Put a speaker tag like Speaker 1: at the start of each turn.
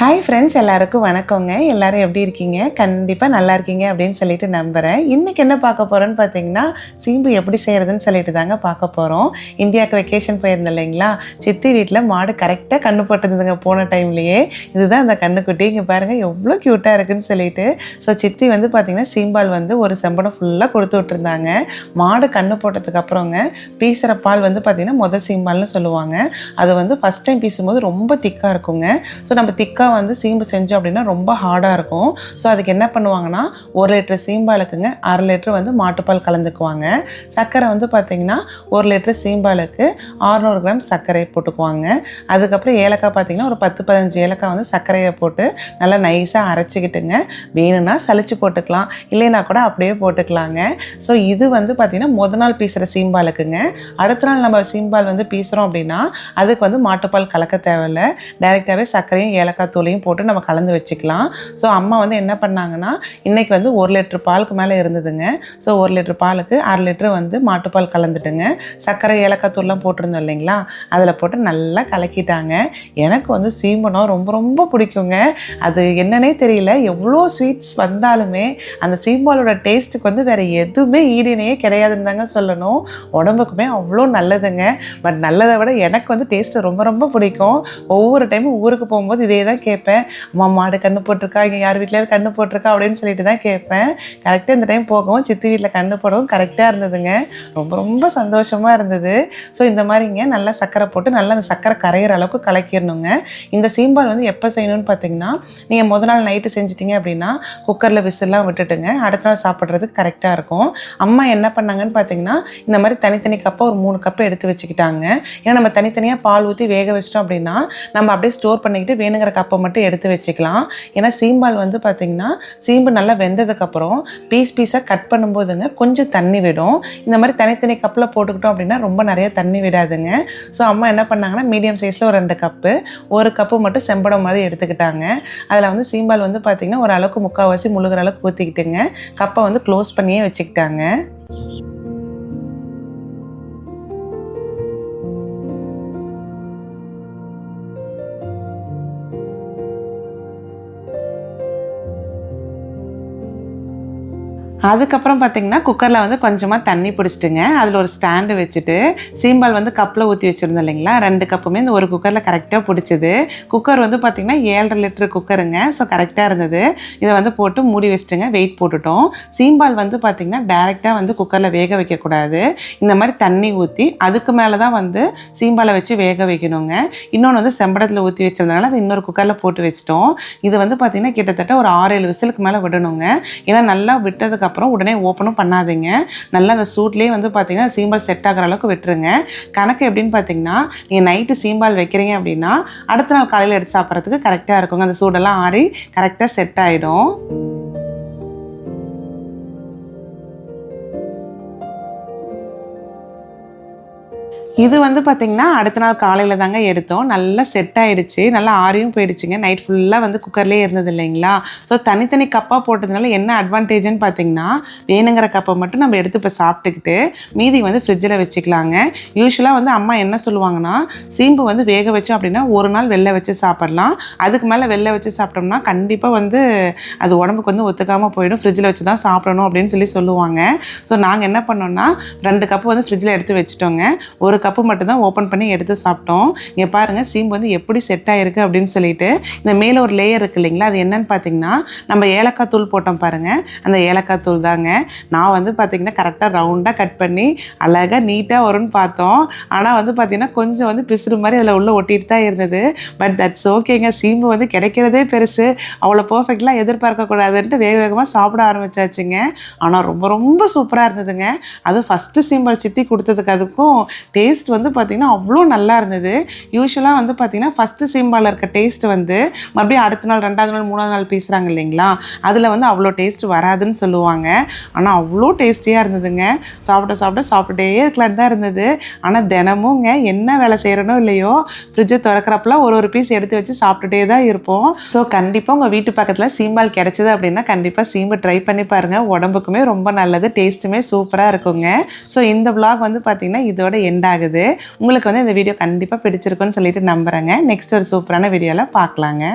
Speaker 1: Hi friends எல்லாருக்கும் வணக்கங்க. எல்லாரும் எப்படி இருக்கீங்க? கண்டிப்பாக நல்லா இருக்கீங்க அப்படின்னு சொல்லிட்டு நம்புகிறேன் இன்றைக்கி என்ன பார்க்க போகிறோன்னு பார்த்தீங்கன்னா சீம்பு எப்படி செய்கிறதுன்னு சொல்லிட்டு தாங்க பார்க்க போகிறோம் இந்தியாவுக்கு வெக்கேஷன் போயிருந்தோம் இல்லைங்களா? சித்தி வீட்டில் மாடு கரெக்டாக கண்ணு போட்டிருந்ததுங்க போன டைம்லேயே இதுதான் அந்த கண்ணுக்குட்டி. இங்கே பாருங்கள் எவ்வளோ க்யூட்டாக இருக்குன்னு சொல்லிட்டு. ஸோ சித்தி வந்து பார்த்திங்கன்னா சீம்பால் வந்து ஒரு செம்படம் ஃபுல்லாக கொடுத்து விட்டுருந்தாங்க. மாடு கண்ணு போட்டதுக்கு அப்புறங்க பீசுகிற பால் வந்து பார்த்திங்கன்னா முத சீம்பால்னு சொல்லுவாங்க. அது வந்து ஃபஸ்ட் டைம் பீசும்போது ரொம்ப திக்காக இருக்குங்க. ஸோ நம்ம திக்காக வந்து சீம்பு செஞ்சோம் அப்படின்னா ரொம்ப ஹார்டாக இருக்கும். ஸோ அதுக்கு என்ன பண்ணுவாங்கன்னா ஒரு லிட்டர் சீம்பாலுக்குங்க அரை லிட்டர் வந்து மாட்டுப்பால் கலந்துக்குவாங்க. சர்க்கரை வந்து பார்த்திங்கன்னா ஒரு லிட்டர் சீம்பாலுக்கு 600 கிராம் சர்க்கரை போட்டுக்குவாங்க. அதுக்கப்புறம் ஏலக்காய் பார்த்திங்கன்னா ஒரு பத்து பதினஞ்சு ஏலக்காய் வந்து சர்க்கரையை போட்டு நல்லா நைஸாக அரைச்சிக்கிட்டுங்க. வேணும்னா சளிச்சு போட்டுக்கலாம். இல்லைன்னா கூட அப்படியே போட்டுக்கலாங்க. ஸோ இது வந்து பார்த்திங்கன்னா முத நாள் பீசுகிற சீம்பாலுக்குங்க அடுத்த நாள் நம்ம சீம்பால் வந்து பீசுகிறோம் அப்படின்னா அதுக்கு வந்து மாட்டுப்பால் கலக்க தேவையில்ல. டைரெக்டாகவே சர்க்கரையும் ஏலக்காய் தூளையும் போட்டு நம்ம கலந்து வச்சுக்கலாம். ஸோ அம்மா வந்து என்ன பண்ணாங்கன்னா இன்றைக்கி வந்து ஒரு லிட்டர் பாலுக்கு மேலே இருந்ததுங்க. ஸோ ஒரு லிட்டர் பாலுக்கு அரை லிட்டர் வந்து மாட்டுப்பால் கலந்துட்டுங்க. சர்க்கரை ஏலக்காய் தூள்லாம் போட்டிருந்தோம் இல்லைங்களா? அதில் போட்டு நல்லா கலக்கிட்டாங்க. எனக்கு வந்து சீம்பனம் ரொம்ப ரொம்ப பிடிக்குங்க. அது என்னன்னே தெரியல. எவ்வளோ ஸ்வீட்ஸ் வந்தாலுமே அந்த சீம்பாலோட டேஸ்ட்டுக்கு வந்து வேறு எதுவுமே ஈடினையே கிடையாதுன்னு தாங்க சொல்லணும். உடம்புக்குமே அவ்வளோ நல்லதுங்க. பட் நல்லதை விட எனக்கு வந்து டேஸ்ட்டு ரொம்ப ரொம்ப பிடிக்கும். ஒவ்வொரு டைமும் ஊருக்கு போகும்போது இதே தான் கேட்பேன். அம்மா மாடு கண்ணு போட்டிருக்கா? இங்கே யார் வீட்டிலையாவது கண்ணு போட்டிருக்கா? அப்படின்னு சொல்லிட்டு தான் கேட்பேன். கரெக்டாக இந்த டைம் போகவும் சித்தி வீட்டில் கண்ணு போடவும் கரெக்டாக இருந்ததுங்க. ரொம்ப ரொம்ப சந்தோஷமாக இருந்தது. ஸோ இந்த மாதிரிங்க நல்லா சக்கரை போட்டு நல்லா அந்த சக்கரை கரையிற அளவுக்கு கலக்கிடணுங்க. இந்த சீம்பால் வந்து எப்போ செய்யணும்னு பார்த்தீங்கன்னா நீங்கள் முத நாள் நைட்டு செஞ்சிட்டிங்க அப்படின்னா குக்கரில் விசில்லாம் விட்டுட்டுங்க. அடுத்த நாள் சாப்பிட்றதுக்கு கரெக்டாக இருக்கும். அம்மா என்ன பண்ணாங்கன்னு பார்த்தீங்கன்னா இந்த மாதிரி தனித்தனி கப்பாக ஒரு மூணு கப்பை எடுத்து வச்சுக்கிட்டாங்க. ஏன்னா நம்ம தனித்தனியாக பால் ஊற்றி வேக வச்சிட்டோம் அப்படின்னா நம்ம அப்படியே ஸ்டோர் பண்ணிக்கிட்டு வேணுங்கிற கப்பை மட்டும் எடுத்து வச்சுக்கலாம். ஏன்னா சீம்பால் வந்து பார்த்திங்கன்னா சீம்பு நல்லா வெந்ததுக்கப்புறம் பீஸ் பீஸாக கட் பண்ணும்போதுங்க கொஞ்சம் தண்ணி விடும். இந்த மாதிரி தனித்தனி கப்பில் போட்டுக்கிட்டோம் அப்படின்னா ரொம்ப நிறைய தண்ணி விடாதுங்க. ஸோ அம்மா என்ன பண்ணாங்கன்னா மீடியம் சைஸில் ஒரு ரெண்டு கப்பு ஒரு கப்பு மட்டும் செம்படம் மாதிரி எடுத்துக்கிட்டாங்க. அதில் வந்து சீம்பால் வந்து பார்த்திங்கன்னா ஒரு அளவுக்கு முக்கால்வாசி முழுகிற அளவுக்கு ஊற்றிக்கிட்டுங்க கப்பை வந்து க்ளோஸ் பண்ணியே வச்சுக்கிட்டாங்க. அதுக்கப்புறம் பார்த்தீங்கன்னா குக்கரில் வந்து கொஞ்சமாக தண்ணி பிடிச்சிட்டுங்க. அதில் ஒரு ஸ்டாண்டு வச்சுட்டு சீம்பால் வந்து கப்பில் ஊற்றி வச்சுருந்தோம் இல்லைங்களா? ரெண்டு கப்புமே இந்த ஒரு குக்கரில் கரெக்டாக பிடிச்சிது. குக்கர் வந்து பார்த்திங்கன்னா ஏழரை லிட்டர் குக்கருங்க. ஸோ கரெக்டாக இருந்தது. இதை வந்து போட்டு மூடி வச்சுட்டுங்க வெயிட் போட்டுட்டோம். சீம்பால் வந்து பார்த்திங்கன்னா டேரெக்டாக வந்து குக்கரில் வேக வைக்கக்கூடாது. இந்த மாதிரி தண்ணி ஊற்றி அதுக்கு மேலே தான் வந்து சீம்பாலை வச்சு வேக வைக்கணுங்க. இன்னொன்று வந்து செம்படத்தில் ஊற்றி வச்சிருந்தனால அதை இன்னொரு குக்கரில் போட்டு வச்சிட்டோம். இது வந்து பார்த்திங்கன்னா கிட்டத்தட்ட ஒரு ஆறு ஏழு விசிலுக்கு மேலே விடணுங்க. ஏன்னா நல்லா விட்டதுக்கு அப்புறம் உடனே ஓப்பனும் பண்ணாதீங்க. நல்லா அந்த சூட்லேயே வந்து பார்த்தீங்கன்னா சீம்பால் செட் ஆகிற அளவுக்கு விட்டுருங்க. கணக்கு எப்படின்னு பார்த்தீங்கன்னா நீங்கள் நைட்டு சீம்பால் வைக்கிறீங்க அப்படின்னா அடுத்த நாள் காலையில் எடுத்து சாப்பிட்றதுக்கு கரெக்டாக இருக்குங்க. அந்த சூடெல்லாம் ஆறி கரெக்டாக செட் ஆகிடும் இது வந்து பார்த்திங்கன்னா அடுத்த நாள் காலையில் தாங்க எடுத்தோம். நல்லா செட் ஆயிடுச்சு. நல்லா ஆறியும் போயிடுச்சுங்க. நைட் ஃபுல்லாக வந்து குக்கர்லேயே இருந்தது இல்லைங்களா? ஸோ தனித்தனி கப்பாக போட்டதுனால என்ன அட்வான்டேஜ்னு பார்த்தீங்கன்னா வேணுங்கிற கப்பை மட்டும் நம்ம எடுத்து இப்போ சாப்பிட்டுக்கிட்டு மீதி வந்து ஃப்ரிட்ஜில் வச்சுக்கலாங்க. யூஸ்வலாக வந்து அம்மா என்ன சொல்லுவாங்கன்னா சீம்பு வந்து வேக வச்சோம் அப்படின்னா ஒரு நாள் வெளில வச்சு சாப்பிட்லாம். அதுக்கு மேலே வெளில வச்சு சாப்பிட்டோம்னா கண்டிப்பாக வந்து அது உடம்புக்கு வந்து ஒத்துக்காமல் போயிடும். ஃப்ரிட்ஜில் வச்சு தான் சாப்பிடணும் அப்படின்னு சொல்லி சொல்லுவாங்க. ஸோ நாங்கள் என்ன பண்ணோம்னா ரெண்டு கப்பு வந்து ஃப்ரிட்ஜில் எடுத்து வச்சுட்டோங்க. ஒரு கப் கப்பு மட்டும்தான் ஓப்பன் பண்ணி எடுத்து சாப்பிட்டோம். இங்கே பாருங்கள் சீம்பு வந்து எப்படி செட் ஆகிருக்கு அப்படின்னு சொல்லிட்டு இந்த மேலே ஒரு லேயர் இருக்கு இல்லைங்களா அது என்னன்னு பார்த்தீங்கன்னா நம்ம ஏலக்காய் தூள் போட்டோம் பாருங்கள் அந்த ஏலக்காய் தூள் தாங்க. நான் வந்து பார்த்திங்கன்னா கரெக்டாக ரவுண்டாக கட் பண்ணி அழகாக நீட்டாக வரும்னு பார்த்தோம். ஆனால் வந்து பார்த்திங்கன்னா கொஞ்சம் வந்து பிசுறு மாதிரி அதில் உள்ளே ஒட்டிட்டு தான் இருந்தது. பட் தட்ஸ் ஓகேங்க சீம்பு வந்து கிடைக்கிறதே பெருசு. அவ்வளோ பர்ஃபெக்ட்லாம் எதிர்பார்க்கக்கூடாதுன்ட்டு வேக வேகமாக சாப்பிட ஆரம்பிச்சாச்சுங்க. ஆனால் ரொம்ப ரொம்ப சூப்பராக இருந்ததுங்க. அதுவும் ஃபஸ்ட்டு சீம்பல் சித்தி கொடுத்ததுக்கு அதுக்கும் டேஸ்ட் டேஸ்ட் வந்து பார்த்திங்கன்னா அவ்வளோ நல்லா இருந்தது. யூஸ்வலாக வந்து பார்த்திங்கன்னா ஃபஸ்ட்டு சீம்பாலில் இருக்க டேஸ்ட் வந்து மறுபடியும் அடுத்த நாள் ரெண்டாவது நாள் மூணாவது நாள் பேசுகிறாங்க இல்லைங்களா? அதில் வந்து அவ்வளோ டேஸ்ட் வராதுன்னு சொல்லுவாங்க. ஆனால் அவ்வளோ டேஸ்டியாக இருந்ததுங்க. சாப்பிட சாப்பிட சாப்பிட்டுட்டே இருக்கலான்னு தான் இருந்தது. ஆனால் தினமுங்க என்ன வேலை செய்கிறனோ இல்லையோ ஃப்ரிட்ஜை திறக்கிறப்பெல்லாம் ஒரு ஒரு பீஸ் எடுத்து வச்சு சாப்பிட்டுட்டே தான் இருப்போம். ஸோ கண்டிப்பாக உங்கள் வீட்டு பக்கத்தில் சீம்பால் கிடச்சிது அப்படின்னா கண்டிப்பாக சீம்பு ட்ரை பண்ணி பாருங்கள் உடம்புக்குமே ரொம்ப நல்லது டேஸ்ட்டுமே சூப்பராக இருக்குங்க. ஸோ இந்த vlog வந்து பார்த்திங்கன்னா இதோட எண்ட் ஆகுது. உங்களுக்கு வந்து இந்த வீடியோ கண்டிப்பாக பிடிச்சிருக்குன்னு சொல்லிட்டு நம்புகிறேங்க நெக்ஸ்ட் ஒரு சூப்பரான வீடியோவில் பார்க்கலாங்க